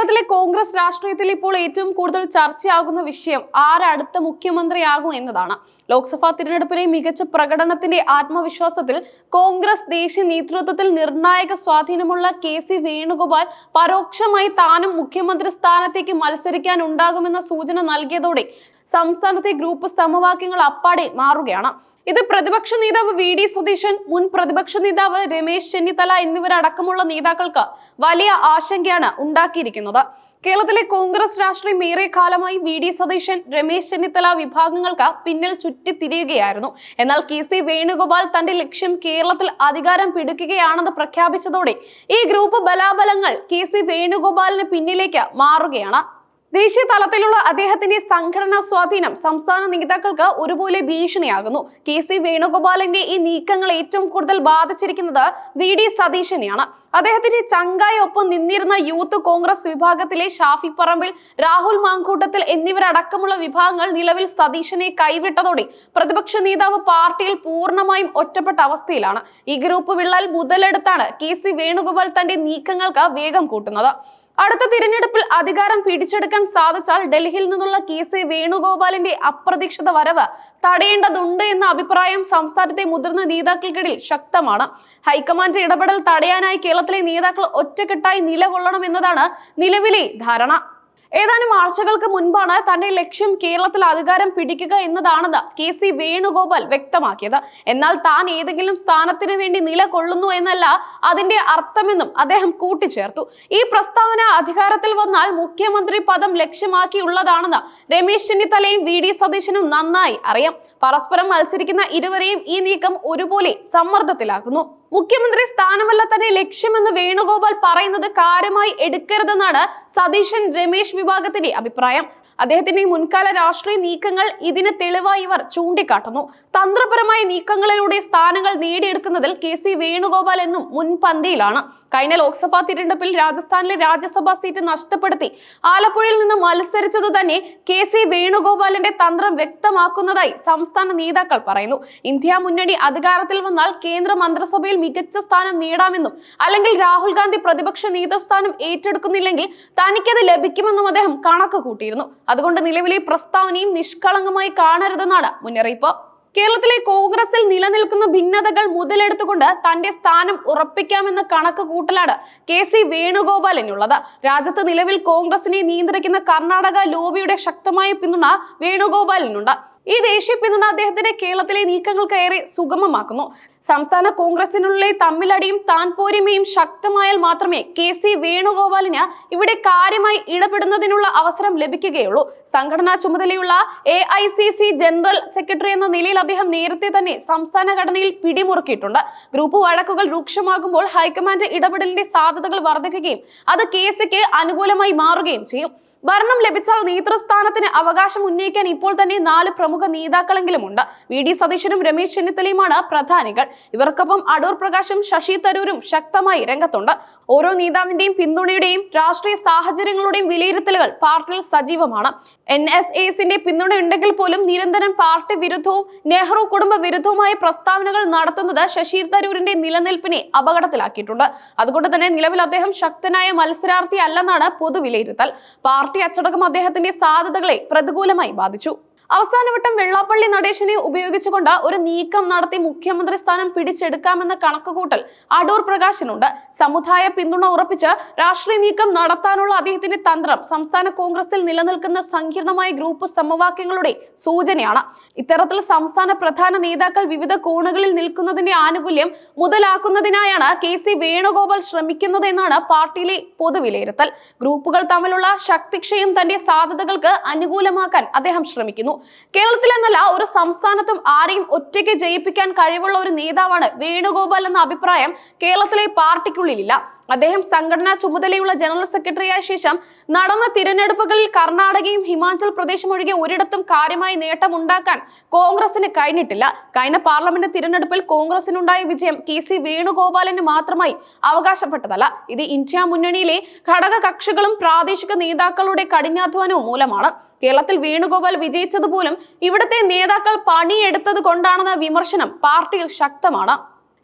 കേരളത്തിലെ കോൺഗ്രസ് രാഷ്ട്രീയത്തിൽ ഇപ്പോൾ ഏറ്റവും കൂടുതൽ ചർച്ചയാകുന്ന വിഷയം ആരടുത്ത മുഖ്യമന്ത്രിയാകും എന്നതാണ്. ലോക്സഭാ തിരഞ്ഞെടുപ്പിലെ മികച്ച പ്രകടനത്തിന്റെ ആത്മവിശ്വാസത്തിൽ കോൺഗ്രസ് ദേശീയ നേതൃത്വത്തിൽ നിർണായക സ്വാധീനമുള്ള കെ സി വേണുഗോപാൽ പരോക്ഷമായി താനും മുഖ്യമന്ത്രി സ്ഥാനത്തേക്ക് മത്സരിക്കാനുണ്ടാകുമെന്ന സൂചന നൽകിയതോടെ സംസ്ഥാനത്തെ ഗ്രൂപ്പ് സമവാക്യങ്ങൾ അപ്പാടെ മാറുകയാണ്. ഇത് പ്രതിപക്ഷ നേതാവ് വി ഡി സതീശൻ മുൻ പ്രതിപക്ഷ നേതാവ് രമേശ് ചെന്നിത്തല എന്നിവരടക്കമുള്ള നേതാക്കൾക്ക് വലിയ ആശങ്കയാണ് ഉണ്ടാക്കിയിരിക്കുന്നത്. കേരളത്തിലെ കോൺഗ്രസ് രാഷ്ട്രീയം ഏറെ കാലമായി വി ഡി സതീശൻ രമേശ് ചെന്നിത്തല വിഭാഗങ്ങൾക്ക് പിന്നിൽ ചുറ്റി തിരിയുകയായിരുന്നു എന്നാൽ കെ സി വേണുഗോപാൽ തന്റെ ലക്ഷ്യം കേരളത്തിൽ അധികാരം പിടിക്കുകയാണെന്ന് പ്രഖ്യാപിച്ചതോടെ ഈ ഗ്രൂപ്പ് ബലാബലങ്ങൾ കെ സി വേണുഗോപാലിന് പിന്നിലേക്ക് മാറുകയാണ്. ദേശീയ തലത്തിലുള്ള അദ്ദേഹത്തിന്റെ സംഘടനാ സ്വാധീനം സംസ്ഥാന നേതാക്കൾക്ക് ഒരുപോലെ ഭീഷണിയാകുന്നു. കെ സി വേണുഗോപാലിന്റെ ഈ നീക്കങ്ങൾ ഏറ്റവും കൂടുതൽ ബാധിച്ചിരിക്കുന്നത് വി ഡി സതീശനെയാണ്. അദ്ദേഹത്തിന്റെ ചങ്കായ ഒപ്പം നിന്നിരുന്ന യൂത്ത് കോൺഗ്രസ് വിഭാഗത്തിലെ ഷാഫി പറമ്പിൽ രാഹുൽ മാങ്കൂട്ടത്തിൽ എന്നിവരടക്കമുള്ള വിഭാഗങ്ങൾ നിലവിൽ സതീശനെ കൈവിട്ടതോടെ പ്രതിപക്ഷ നേതാവ് പാർട്ടിയിൽ പൂർണമായും ഒറ്റപ്പെട്ട അവസ്ഥയിലാണ്. ഈ ഗ്രൂപ്പ് വിള്ളൽ മുതലെടുത്താണ് കെ സി വേണുഗോപാൽ തന്റെ നീക്കങ്ങൾക്ക് വേഗം കൂട്ടുന്നത്. അടുത്ത തിരഞ്ഞെടുപ്പിൽ അധികാരം പിടിച്ചെടുക്കാൻ സാധിച്ചാൽ ഡൽഹിയിൽ നിന്നുള്ള കെ സി വേണുഗോപാലിന്റെ അപ്രതീക്ഷിത വരവ് തടയേണ്ടതുണ്ട് എന്ന അഭിപ്രായം സംസ്ഥാനത്തെ മുതിർന്ന നേതാക്കൾക്കിടയിൽ ശക്തമാണ്. ഹൈക്കമാൻഡ് ഇടപെടൽ തടയാനായി കേരളത്തിലെ നേതാക്കൾ ഒറ്റക്കെട്ടായി നിലകൊള്ളണം എന്നതാണ് നിലവിലെ ധാരണ. ഏതാനും ആഴ്ചകൾക്ക് മുൻപാണ് തന്റെ ലക്ഷ്യം കേരളത്തിൽ അധികാരം പിടിക്കുക എന്നതാണെന്ന് കെ സി വേണുഗോപാൽ വ്യക്തമാക്കിയത്. എന്നാൽ താൻ ഏതെങ്കിലും സ്ഥാനത്തിന് വേണ്ടി നിലകൊള്ളുന്നു എന്നല്ല അതിന്റെ അർത്ഥമെന്നും അദ്ദേഹം കൂട്ടിച്ചേർത്തു. ഈ പ്രസ്താവന അധികാരത്തിൽ വന്നാൽ മുഖ്യമന്ത്രി പദം ലക്ഷ്യമാക്കിയുള്ളതാണെന്ന് രമേശ് ചെന്നിത്തലയും വി ഡി സതീശനും നന്നായി അറിയാം. പരസ്പരം മത്സരിക്കുന്ന ഇരുവരെയും ഈ നീക്കം ഒരുപോലെ സമ്മർദ്ദത്തിലാക്കുന്നു. മുഖ്യമന്ത്രി സ്ഥാനമല്ല തന്നെ ലക്ഷ്യമെന്ന് വേണുഗോപാൽ പറയുന്നത് കാര്യമായി എടുക്കരുതെന്നാണ് സതീശൻ രമേശ് വിഭാഗത്തിന്റെ അഭിപ്രായം. അദ്ദേഹത്തിന്റെ മുൻകാല രാഷ്ട്രീയ നീക്കങ്ങൾ ഇതിന് തെളിവായി ഇവർ ചൂണ്ടിക്കാട്ടുന്നു. തന്ത്രപരമായ നീക്കങ്ങളിലൂടെ സ്ഥാനങ്ങൾ നേടിയെടുക്കുന്നതിൽ കെ സി വേണുഗോപാൽ എന്നും മുൻപന്തിയിലാണ്. കഴിഞ്ഞ ലോക്സഭാ തിരഞ്ഞെടുപ്പിൽ രാജസ്ഥാനിലെ രാജ്യസഭാ സീറ്റ് നഷ്ടപ്പെടുത്തി. ആലപ്പുഴയിൽ നിന്ന് മത്സരിച്ചത് തന്നെ കെ സി വേണുഗോപാലിന്റെ തന്ത്രം വ്യക്തമാക്കുന്നതായി സംസ്ഥാന നേതാക്കൾ പറയുന്നു. ഇന്ത്യ മുന്നണി അധികാരത്തിൽ വന്നാൽ കേന്ദ്ര മന്ത്രിസഭയിൽ മികച്ച സ്ഥാനം നേടാമെന്നും അല്ലെങ്കിൽ രാഹുൽ ഗാന്ധി പ്രതിപക്ഷ നേതൃസ്ഥാനം ഏറ്റെടുക്കുന്നില്ലെങ്കിൽ തനിക്കത് ലഭിക്കുമെന്നും അദ്ദേഹം കണക്ക് കൂട്ടിയിരുന്നു. അതുകൊണ്ട് നിലവിലെ പ്രസ്താവനയും നിഷ്കളങ്കമായി കാണരുതെന്നാണ് മുന്നറിയിപ്പ്. കേരളത്തിലെ കോൺഗ്രസിൽ നിലനിൽക്കുന്ന ഭിന്നതകൾ മുതലെടുത്തുകൊണ്ട് തന്റെ സ്ഥാനം ഉറപ്പിക്കാമെന്ന കണക്ക് കൂട്ടലാണ് കെ സി വേണുഗോപാലിനുള്ളത് രാജ്യത്ത് നിലവിൽ കോൺഗ്രസിനെ നിയന്ത്രിക്കുന്ന കർണാടക ലോബിയുടെ ശക്തമായ പിന്തുണ വേണുഗോപാലിനുണ്ട്. ഈ ദേശീയ പിന്തുണ അദ്ദേഹത്തിന്റെ കേരളത്തിലെ നീക്കങ്ങൾക്ക് ഏറെ സുഗമമാക്കുന്നു. സംസ്ഥാന കോൺഗ്രസിനുള്ളിലെ തമ്മിലടിയും താൻ പോരിമയും ശക്തമായാൽ മാത്രമേ കെ സി വേണുഗോപാലിന് ഇവിടെ കാര്യമായി ഇടപെടുന്നതിനുള്ള അവസരം ലഭിക്കുകയുള്ളൂ. സംഘടനാ ചുമതലയുള്ള A I C C general secretary എന്ന നിലയിൽ അദ്ദേഹം നേരത്തെ തന്നെ സംസ്ഥാന ഘടനയിൽ പിടിമുറുക്കിയിട്ടുണ്ട്. ഗ്രൂപ്പ് വഴക്കുകൾ രൂക്ഷമാകുമ്പോൾ ഹൈക്കമാൻഡ് ഇടപെടലിന്റെ സാധ്യതകൾ വർദ്ധിക്കുകയും അത് കെ സിക്ക് അനുകൂലമായി മാറുകയും ചെയ്യും. ഭരണം ലഭിച്ചാൽ നേതൃസ്ഥാനത്തിന് അവകാശം ഉന്നയിക്കാൻ ഇപ്പോൾ തന്നെ നാല് പ്രമുഖ നേതാക്കളെങ്കിലും ഉണ്ട് വി. ഡി. സതീശനും രമേശ് ചെന്നിത്തലയുമാണ് പ്രധാനികൾ. ഇവർക്കൊപ്പം അടൂർ പ്രകാശും ശശി തരൂരും ശക്തമായി രംഗത്തുണ്ട്. ഓരോ നേതാവിന്റെയും പിന്തുണയുടെയും രാഷ്ട്രീയ സാഹചര്യങ്ങളുടെയും വിലയിരുത്തലുകൾ പാർട്ടിയിൽ സജീവമാണ്. എൻ എസ് എസിന്റെ പിന്തുണ ഉണ്ടെങ്കിൽ പോലും നിരന്തരം പാർട്ടി വിരുദ്ധവും നെഹ്റു കുടുംബ വിരുദ്ധവുമായ പ്രസ്താവനകൾ നടത്തുന്നത് ശശി തരൂരിന്റെ നിലനിൽപ്പിനെ അപകടത്തിലാക്കിയിട്ടുണ്ട്. അതുകൊണ്ട് തന്നെ നിലവിൽ അദ്ദേഹം ശക്തനായ മത്സരാർത്ഥി അല്ലെന്നാണ് പൊതുവിലയിരുത്തൽ. പാർട്ടി അച്ചടക്കം അദ്ദേഹത്തിന്റെ സാധ്യതകളെ പ്രതികൂലമായി ബാധിച്ചു അവസാനവട്ടം വെള്ളാപ്പള്ളി നടേശനെ ഉപയോഗിച്ചുകൊണ്ട് ഒരു നീക്കം നടത്തി മുഖ്യമന്ത്രി സ്ഥാനം പിടിച്ചെടുക്കാമെന്ന കണക്കുകൂട്ടൽ അടൂർ പ്രകാശിനുണ്ട്. സമുദായ പിന്തുണ ഉറപ്പിച്ച് രാഷ്ട്രീയ നീക്കം നടത്താനുള്ള അദ്ദേഹത്തിന്റെ തന്ത്രം സംസ്ഥാന കോൺഗ്രസിൽ നിലനിൽക്കുന്ന സങ്കീർണമായ ഗ്രൂപ്പ് സമവാക്യങ്ങളുടെ സൂചനയാണ്. ഇത്തരത്തിൽ സംസ്ഥാന പ്രധാന നേതാക്കൾ വിവിധ കോണുകളിൽ നിൽക്കുന്നതിന്റെ ആനുകൂല്യം മുതലാക്കുന്നതിനായാണ് കെ സി വേണുഗോപാൽ ശ്രമിക്കുന്നത് എന്നാണ് പാർട്ടിയിലെ പൊതുവിലയിരുത്തൽ. ഗ്രൂപ്പുകൾ തമ്മിലുള്ള ശക്തിക്ഷയം തന്റെ സാധ്യതകൾക്ക് അനുകൂലമാക്കാൻ അദ്ദേഹം ശ്രമിക്കുന്നു. കേരളത്തിൽ എന്നല്ല ഒരു സംസ്ഥാനത്തും ആരെയും ഒറ്റയ്ക്ക് ജയിപ്പിക്കാൻ കഴിവുള്ള ഒരു നേതാവാണ് വേണുഗോപാൽ എന്ന അഭിപ്രായം കേരളത്തിലെ പാർട്ടിക്കുള്ളിലില്ല. അദ്ദേഹം സംഘടനാ ചുമതലയുള്ള ജനറൽ സെക്രട്ടറിയായ ശേഷം നടന്ന തിരഞ്ഞെടുപ്പുകളിൽ കർണാടകയും ഹിമാചൽ പ്രദേശും ഒഴികെ ഒരിടത്തും കാര്യമായി നേട്ടമുണ്ടാക്കാൻ കോൺഗ്രസിന് കഴിഞ്ഞിട്ടില്ല. കഴിഞ്ഞ പാർലമെന്റ് തിരഞ്ഞെടുപ്പിൽ കോൺഗ്രസിനുണ്ടായ വിജയം കെ സി വേണുഗോപാലിന് മാത്രമായി അവകാശപ്പെട്ടതല്ല. ഇത് ഇന്ത്യ മുന്നണിയിലെ ഘടക കക്ഷികളും പ്രാദേശിക നേതാക്കളുടെ കഠിനാധ്വാനവും മൂലമാണ്. കേരളത്തിൽ വേണുഗോപാൽ വിജയിച്ചതുപോലും ഇവിടുത്തെ നേതാക്കൾ പണിയെടുത്തത് കൊണ്ടാണെന്ന വിമർശനം പാർട്ടിയിൽ ശക്തമാണ്.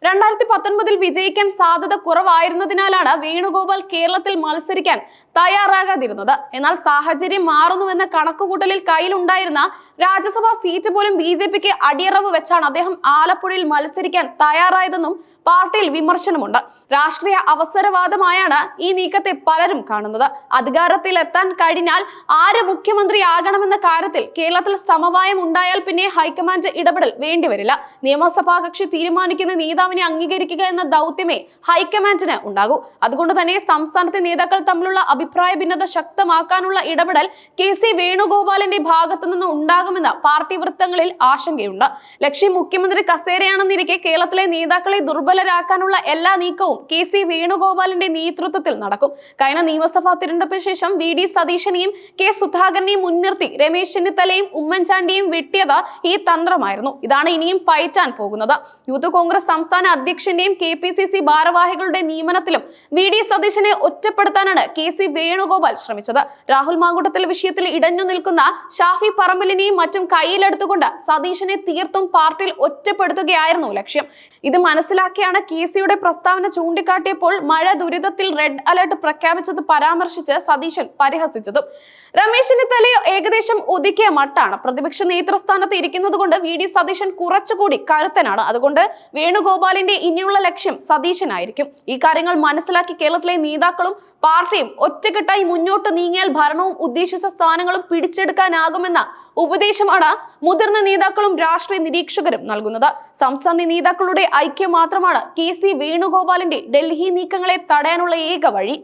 രണ്ടായിരത്തി പത്തൊൻപതിൽ വിജയിക്കാൻ സാധ്യത കുറവായിരുന്നതിനാലാണ് വേണുഗോപാൽ കേരളത്തിൽ മത്സരിക്കാൻ തയ്യാറാകാതിരുന്നത്. എന്നാൽ സാഹചര്യം മാറുന്നുവെന്ന കണക്കുകൂട്ടലിൽ കയ്യിലുണ്ടായിരുന്ന രാജ്യസഭാ സീറ്റ് പോലും ബി ജെ പിക്ക് അടിയറവ് വെച്ചാണ് അദ്ദേഹം ആലപ്പുഴയിൽ മത്സരിക്കാൻ തയ്യാറായതെന്നും പാർട്ടിയിൽ വിമർശനമുണ്ട്. രാഷ്ട്രീയ അവസരവാദമായാണ് ഈ നീക്കത്തെ പലരും കാണുന്നത്. അധികാരത്തിൽ എത്താൻ കഴിഞ്ഞാൽ ആര് മുഖ്യമന്ത്രിയാകണമെന്ന കാര്യത്തിൽ കേരളത്തിൽ സമവായം ഉണ്ടായാൽ പിന്നെ ഹൈക്കമാൻഡ് ഇടപെടൽ വേണ്ടിവരില്ല. നിയമസഭാ കക്ഷി തീരുമാനിക്കുന്ന നേതാവിനെ അംഗീകരിക്കുക എന്ന ദൗത്യമേ ഹൈക്കമാൻഡിന് ഉണ്ടാകൂ. അതുകൊണ്ട് തന്നെ സംസ്ഥാനത്തെ നേതാക്കൾ തമ്മിലുള്ള അഭിപ്രായ ഭിന്നത ശക്തമാക്കാനുള്ള ഇടപെടൽ കെ സി വേണുഗോപാലിന്റെ ഭാഗത്തു നിന്ന് ഉണ്ടാകുമെന്ന് പാർട്ടി വൃത്തങ്ങളിൽ ആശങ്കയുണ്ട്. ലക്ഷ്യം മുഖ്യമന്ത്രി കസേരയാണെന്നിരിക്കെ കേരളത്തിലെ നേതാക്കളെ ദുർബലരാക്കാനുള്ള എല്ലാ നീക്കവും കെ സി വേണുഗോപാലിന്റെ നേതൃത്വത്തിൽ നടക്കും. കഴിഞ്ഞ നിയമസഭാ തിരഞ്ഞെടുപ്പിന് ശേഷം വി ഡി സതീശനെയും കെ സുധാകരനെയും മുൻനിർത്തി രമേശ് ചെന്നിത്തലയും ഉമ്മൻചാണ്ടിയും വെട്ടിയത് ഈ തന്ത്രമായിരുന്നു. ഇതാണ് ഇനിയും പയറ്റാൻ പോകുന്നത്. യൂത്ത് കോൺഗ്രസ് സംസ്ഥാന അധ്യക്ഷന്റെയും കെ പി സി സി ഭാരവാഹികളുടെ നിയമനത്തിലും വി ഡി സതീശനെ ഒറ്റപ്പെടുത്താനാണ് കെ സി വേണുഗോപാൽ ശ്രമിച്ചത്. രാഹുൽ മാങ്കൂട്ടത്തിൽ വിഷയത്തിൽ ഇടഞ്ഞു നിൽക്കുന്ന ഷാഫി പറമ്പലിനെയും മറ്റും കയ്യിലെടുത്തുകൊണ്ട് സതീശനെ തീർത്തും പാർട്ടിയിൽ ഒറ്റപ്പെടുത്തുകയായിരുന്നു ലക്ഷ്യം. ഇത് മനസ്സിലാക്കിയാണ് കെ സിയുടെ പ്രസ്താവന ചൂണ്ടിക്കാട്ടിയപ്പോൾ മഴ ദുരിതത്തിൽ റെഡ് അലർട്ട് പ്രഖ്യാപിച്ചത് പരാമർശിച്ച് സതീശൻ പരിഹസിച്ചതും. രമേശ് ചെന്നിത്തലയെ ഏകദേശം ഒതുക്കിയ മട്ടാണ്. പ്രതിപക്ഷ നേതൃസ്ഥാനത്ത് ഇരിക്കുന്നത് കൊണ്ട് വി ഡി സതീശൻ കുറച്ചുകൂടി കരുത്തനാണ്. അതുകൊണ്ട് വേണുഗോപാലിന്റെ ഇനിയുള്ള ലക്ഷ്യം സതീശനായിരിക്കും. ഈ കാര്യങ്ങൾ മനസ്സിലാക്കി കേരളത്തിലെ നേതാക്കളും പാർട്ടിയും ഒറ്റക്കെട്ടായി മുന്നോട്ട് നീങ്ങിയാൽ ഭരണവും ഉദ്ദേശിച്ച സ്ഥാനങ്ങളും പിടിച്ചെടുക്കാനാകുമെന്ന ഉപദേശമാണ് മുതിർന്ന നേതാക്കളും രാഷ്ട്രീയ നിരീക്ഷകരും നൽകുന്നത്. സംസ്ഥാന നേതാക്കളുടെ ഐക്യം മാത്രമാണ് കെ സി വേണുഗോപാലിന്റെ ഡൽഹി നീക്കങ്ങളെ തടയാനുള്ള ഏക വഴി.